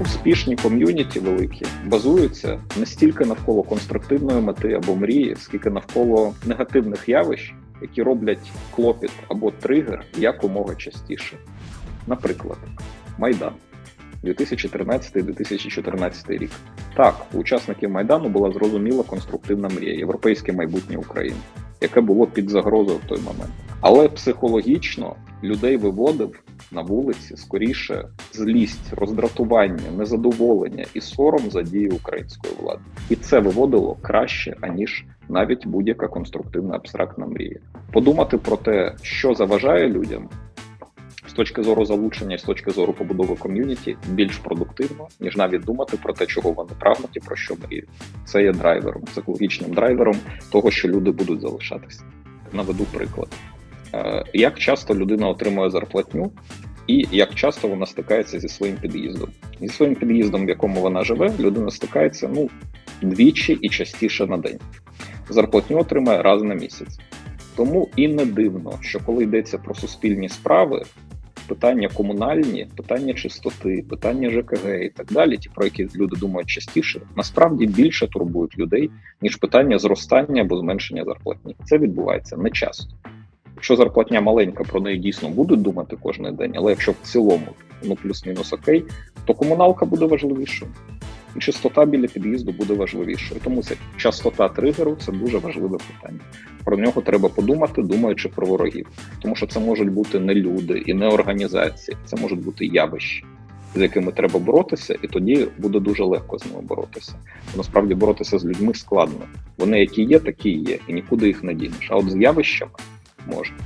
Успішні ком'юніті великі базуються не стільки навколо конструктивної мети або мрії, скільки навколо негативних явищ, які роблять клопіт або тригер якомога частіше. Наприклад, Майдан 2013-2014 рік. Так, учасників Майдану була зрозуміла конструктивна мрія, європейське майбутнє України, яке було під загрозою в той момент. Але психологічно людей виводив на вулиці скоріше злість, роздратування, незадоволення і сором за дії української влади. І це виводило краще аніж навіть будь-яка конструктивна абстрактна мрія. Подумати про те, що заважає людям. З точки зору залучення з точки зору побудови ком'юніті більш продуктивно, ніж навіть думати про те, чого вони прагнуть і про що мріють. Це є драйвером, психологічним драйвером того, що люди будуть залишатися. Наведу приклад. Е, Як часто людина отримує зарплатню, і як часто вона стикається зі своїм під'їздом. Зі своїм під'їздом, в якому вона живе, людина стикається ну, двічі і частіше на день. Зарплатню отримає раз на місяць. Тому і не дивно, що коли йдеться про суспільні справи, питання комунальні, питання чистоти, питання ЖКГ і так далі, ті, про які люди думають частіше, насправді більше турбують людей, ніж питання зростання або зменшення зарплатні. Це відбувається не часто. Якщо зарплатня маленька, про неї дійсно будуть думати кожен день, але якщо в цілому ну плюс-мінус окей, то комуналка буде важливішою. І чистота біля під'їзду буде важливішою. Тому це частота тригеру це дуже важливе питання. Про нього треба подумати, думаючи про ворогів, тому що це можуть бути не люди і не організації, це можуть бути явища, з якими треба боротися, і тоді буде дуже легко з ними боротися. Бо насправді боротися з людьми складно. Вони які є, такі є, і нікуди їх не дінеш. А от з явищами можна.